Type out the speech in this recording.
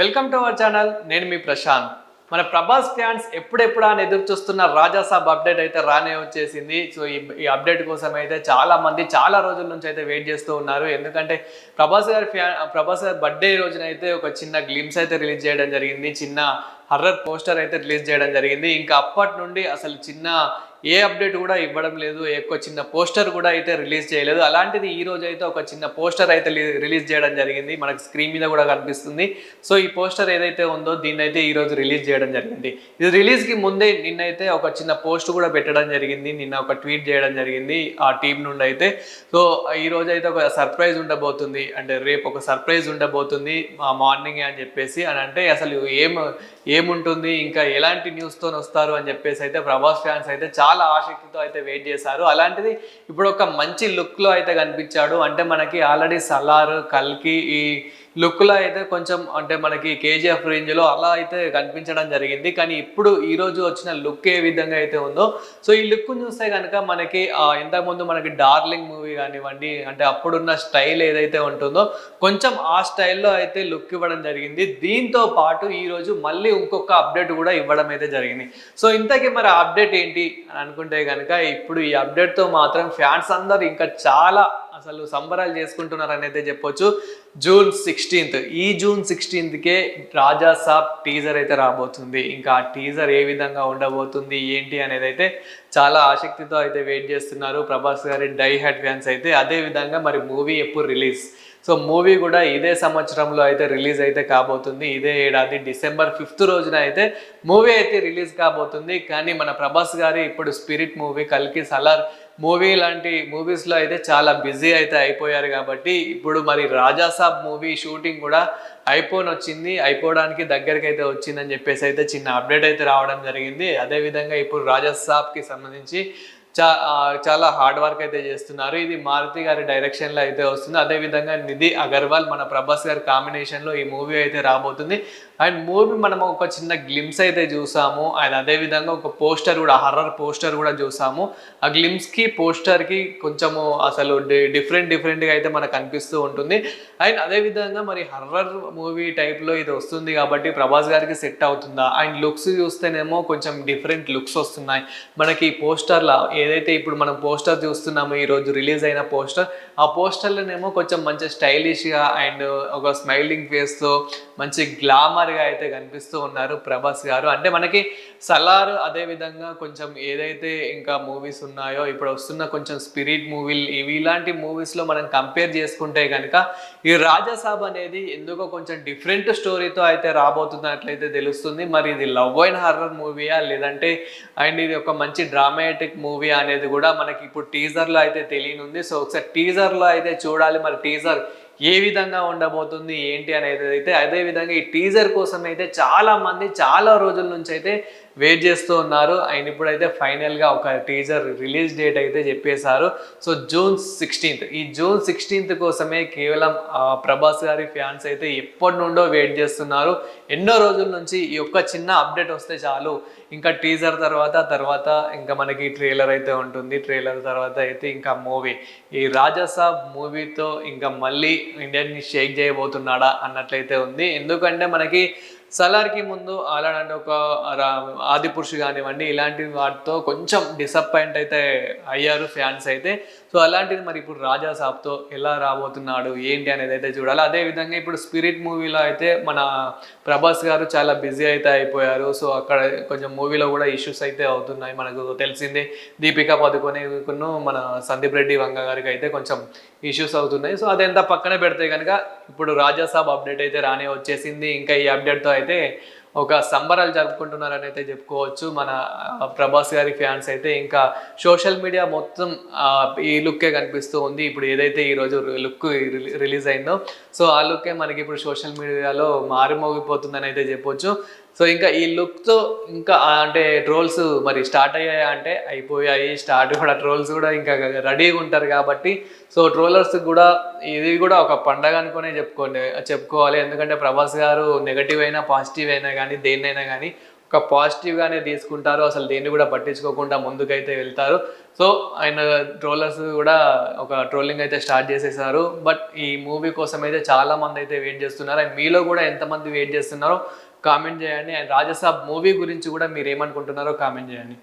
Welcome to our channel నేను మీ ప్రశాంత్. మన Prabhas fans ఎప్పుడెప్పుడు అని ఎదురు చూస్తున్న రాజాసాబ్ అప్డేట్ అయితే రానే వచ్చేసింది. సో ఈ ఈ అప్డేట్ కోసం అయితే చాలా మంది చాలా రోజుల నుంచి అయితే వెయిట్ చేస్తూ ఉన్నారు. ఎందుకంటే ప్రభాస్ గారి ఫ్యాన్ ప్రభాస్ గారి బర్త్డే రోజున అయితే ఒక చిన్న గ్లిమ్స్ అయితే రిలీజ్ చేయడం జరిగింది. చిన్న హర్రర్ పోస్టర్ అయితే రిలీజ్ చేయడం జరిగింది. ఇంకా అప్పటి నుండి అసలు చిన్న ఏ అప్డేట్ కూడా ఇవ్వడం లేదు. ఎక్కువ చిన్న పోస్టర్ కూడా అయితే రిలీజ్ చేయలేదు. అలాంటిది ఈ రోజు అయితే ఒక చిన్న పోస్టర్ అయితే రిలీజ్ చేయడం జరిగింది. మనకు స్క్రీన్ మీద కూడా కనిపిస్తుంది. సో ఈ పోస్టర్ ఏదైతే ఉందో దీన్ని అయితే ఈ రోజు రిలీజ్ చేయడం జరిగింది. ఇది రిలీజ్కి ముందే నిన్నైతే ఒక చిన్న పోస్ట్ కూడా పెట్టడం జరిగింది. నిన్న ఒక ట్వీట్ చేయడం జరిగింది ఆ టీం నుండి అయితే. సో ఈ రోజు అయితే ఒక సర్ప్రైజ్ ఉండబోతుంది. అంటే రేపు ఒక సర్ప్రైజ్ ఉండబోతుంది. మా మార్నింగ్ అని చెప్పేసి. అని అంటే అసలు ఏం ఏముంటుంది? ఇంకా ఎలాంటి న్యూస్తో వస్తారు? అని చెప్పేసి అయితే ప్రభాస్ ఫ్యాన్స్ అయితే చాలా చాలా ఆసక్తితో అయితే వెయిట్ చేశారు. అలాంటిది ఇప్పుడు ఒక మంచి లుక్లో అయితే కనిపించాడు. అంటే మనకి ఆల్రెడీ సలార్ కల్కి ఈ లుక్లో అయితే కొంచెం అంటే మనకి కేజీఎఫ్ రేంజ్లో అలా అయితే కనిపించడం జరిగింది. కానీ ఇప్పుడు ఈ రోజు వచ్చిన లుక్ ఏ విధంగా అయితే ఉందో సో ఈ లుక్ చూస్తే కనుక మనకి ఇంతకుముందు మనకి డార్లింగ్ మూవీ కానివ్వండి అంటే అప్పుడున్న స్టైల్ ఏదైతే ఉంటుందో కొంచెం ఆ స్టైల్లో అయితే లుక్ ఇవ్వడం జరిగింది. దీంతో పాటు ఈరోజు మళ్ళీ ఇంకొక అప్డేట్ కూడా ఇవ్వడం అయితే జరిగింది. సో ఇంతకీ మరి అప్డేట్ ఏంటి అని అనుకుంటే కనుక ఇప్పుడు ఈ అప్డేట్తో మాత్రం ఫ్యాన్స్ అందరు ఇంకా చాలా అసలు సంబరాలు చేసుకుంటున్నారని అయితే చెప్పొచ్చు. June sixteenth. ఈ జూన్ సిక్స్టీన్త్కే రాజా సాబ్ టీజర్ అయితే రాబోతుంది. ఇంకా ఆ టీజర్ ఏ విధంగా ఉండబోతుంది ఏంటి అనేది అయితే చాలా ఆసక్తితో అయితే వెయిట్ చేస్తున్నారు. ప్రభాస్ గారి డై హెడ్ ఫ్యాన్స్ అయితే అదే విధంగా మరి మూవీ ఎప్పుడు రిలీజ్? సో మూవీ కూడా ఇదే సంవత్సరంలో అయితే రిలీజ్ అయితే కాబోతుంది. ఇదే ఏడాది డిసెంబర్ ఫిఫ్త్ రోజున అయితే మూవీ అయితే రిలీజ్ కాబోతుంది. కానీ మన ప్రభాస్ గారి ఇప్పుడు స్పిరిట్ మూవీ కల్కి సలార్ మూవీ లాంటి మూవీస్లో అయితే చాలా బిజీ అయితే అయిపోయారు కాబట్టి ఇప్పుడు మరి రాజాసాబ్ మూవీ షూటింగ్ కూడా అయిపోని వచ్చింది. అయిపోవడానికి దగ్గరికి అయితే వచ్చిందని చెప్పేసి అయితే చిన్న అప్డేట్ అయితే రావడం జరిగింది. అదేవిధంగా ఇప్పుడు రాజాసాబ్కి సంబంధించి చా చాలా హార్డ్ వర్క్ అయితే చేస్తున్నారు. ఇది మారుతి గారి డైరెక్షన్లో అయితే వస్తుంది. అదేవిధంగా నిధి అగర్వాల్ మన ప్రభాస్ గారి కాంబినేషన్లో ఈ మూవీ అయితే రాబోతుంది. అండ్ మూవీ మనం ఒక చిన్న గ్లిమ్స్ అయితే చూసాము. అండ్ అదేవిధంగా ఒక పోస్టర్ కూడా హర్రర్ పోస్టర్ కూడా చూసాము. ఆ గ్లిమ్స్కి పోస్టర్కి కొంచెము అసలు డిఫరెంట్ డిఫరెంట్గా అయితే మనకు అనిపిస్తూ ఉంటుంది. అండ్ అదేవిధంగా మరి హర్రర్ మూవీ టైప్లో ఇది వస్తుంది కాబట్టి ప్రభాస్ గారికి సెట్ అవుతుందా? అండ్ లుక్స్ చూస్తేనేమో కొంచెం డిఫరెంట్ లుక్స్ వస్తున్నాయి. మనకి పోస్టర్లో ఏదైతే ఇప్పుడు మనం పోస్టర్ చూస్తున్నామో ఈరోజు రిలీజ్ అయిన పోస్టర్ ఆ పోస్టర్లోనేమో కొంచెం మంచి స్టైలిష్గా అండ్ ఒక స్మైలింగ్ ఫేస్తో మంచి గ్లామర్గా అయితే కనిపిస్తూ ఉన్నారు ప్రభాస్ గారు. అంటే మనకి సలార్ అదే విధంగా కొంచెం ఏదైతే ఇంకా మూవీస్ ఉన్నాయో ఇప్పుడు వస్తున్న కొంచెం స్పిరిట్ మూవీలు ఇవి ఇలాంటి మూవీస్లో మనం కంపేర్ చేసుకుంటే కనుక ఈ రాజాసాబ్ అనేది ఎందుకో కొంచెం డిఫరెంట్ స్టోరీతో అయితే రాబోతున్నట్లయితే తెలుస్తుంది. మరి ఇది లవ్ అండ్ హర్రర్ మూవీయా లేదంటే అండ్ ఇది ఒక మంచి డ్రామాటిక్ మూవీ అనేది కూడా మనకి ఇప్పుడు టీజర్లో అయితే తెలియనుంది. సో ఒకసారి టీజర్లో అయితే చూడాలి. మరి టీజర్ ఏ విధంగా ఉండబోతుంది ఏంటి అనేది అయితే అదే విధంగా ఈ టీజర్ కోసం అయితే చాలా మంది చాలా రోజుల నుంచి అయితే వెయిట్ చేస్తూ ఉన్నారు. అండ్ ఇప్పుడైతే ఫైనల్గా ఒక టీజర్ రిలీజ్ డేట్ అయితే చెప్పేశారు. సో జూన్ సిక్స్టీన్త్ ఈ జూన్ సిక్స్టీన్త్ కోసమే కేవలం ప్రభాస్ గారి ఫ్యాన్స్ అయితే ఎప్పటి నుండో వెయిట్ చేస్తున్నారు. ఎన్నో రోజుల నుంచి ఈ ఒక్క చిన్న అప్డేట్ వస్తే చాలు. ఇంకా టీజర్ తర్వాత తర్వాత ఇంకా మనకి ట్రైలర్ అయితే ఉంటుంది. ట్రైలర్ తర్వాత అయితే ఇంకా మూవీ. ఈ రాజాసాబ్ మూవీతో ఇంకా మళ్ళీ ఇండియన్ని షేక్ చేయబోతున్నాడా అన్నట్లయితే ఉంది. ఎందుకంటే మనకి సలార్కి ముందు అలాంటి ఒక రా- ఆది పురుషు కానివ్వండి ఇలాంటి వాటితో కొంచెం డిసప్పాయింట్ అయితే అయ్యారు ఫ్యాన్స్ అయితే. సో అలాంటిది మరి ఇప్పుడు రాజా సాబ్తో ఎలా రాబోతున్నాడు ఏంటి అనేది అయితే చూడాలి. అదే విధంగా ఇప్పుడు స్పిరిట్ మూవీలో అయితే మన ప్రభాస్ గారు చాలా బిజీ అయితే అయిపోయారు. సో అక్కడ కొంచెం మూవీలో కూడా ఇష్యూస్ అయితే అవుతున్నాయి. మనకు తెలిసిందే దీపికా పదుకొని మన సందీప్ రెడ్డి వంగ గారికి అయితే కొంచెం ఇష్యూస్ అవుతున్నాయి. సో అదంతా పక్కన పెడితే కనుక ఇప్పుడు రాజా సాబ్ అప్డేట్ అయితే రానే వచ్చేసింది. ఇంకా ఈ అప్డేట్తో అయితే ఒక సంబరాలు జరుపుకుంటున్నారని అయితే చెప్పుకోవచ్చు. మన ప్రభాస్ గారి ఫ్యాన్స్ అయితే ఇంకా సోషల్ మీడియా మొత్తం ఈ లుక్కే కనిపిస్తూ ఉంది. ఇప్పుడు ఏదైతే ఈ రోజు లుక్ రిలీజ్ అయిందో సో ఆ లుక్కే మనకి ఇప్పుడు సోషల్ మీడియాలో మారిమోగిపోతుందని అయితే చెప్పొచ్చు. సో ఇంకా ఈ లుక్తో ఇంకా అంటే ట్రోల్స్ మరి స్టార్ట్ అయ్యాయా అంటే అయిపోయాయి. స్టార్ట్ కూడా ట్రోల్స్ కూడా ఇంకా రెడీగా ఉంటారు కాబట్టి సో ట్రోలర్స్ కూడా ఇది కూడా ఒక పండగ అనుకునే చెప్పుకోండి చెప్పుకోవాలి. ఎందుకంటే ప్రభాస్ గారు నెగటివ్ అయినా పాజిటివ్ అయినా కానీ దేన్నైనా కానీ ఒక పాజిటివ్గానే తీసుకుంటారు. అసలు దేన్ని కూడా పట్టించుకోకుండా ముందుకైతే వెళ్తారు. సో ఆయన ట్రోలర్స్ కూడా ఒక ట్రోలింగ్ అయితే స్టార్ట్ చేసేసారు. బట్ ఈ మూవీ కోసం అయితే చాలా మంది అయితే వెయిట్ చేస్తున్నారు. అండ్ మీలో కూడా ఎంతమంది వెయిట్ చేస్తున్నారో కామెంట్ చేయండి. అండ్ రాజసాబ్ మూవీ గురించి కూడా మీరు ఏమనుకుంటున్నారో కామెంట్ చేయండి.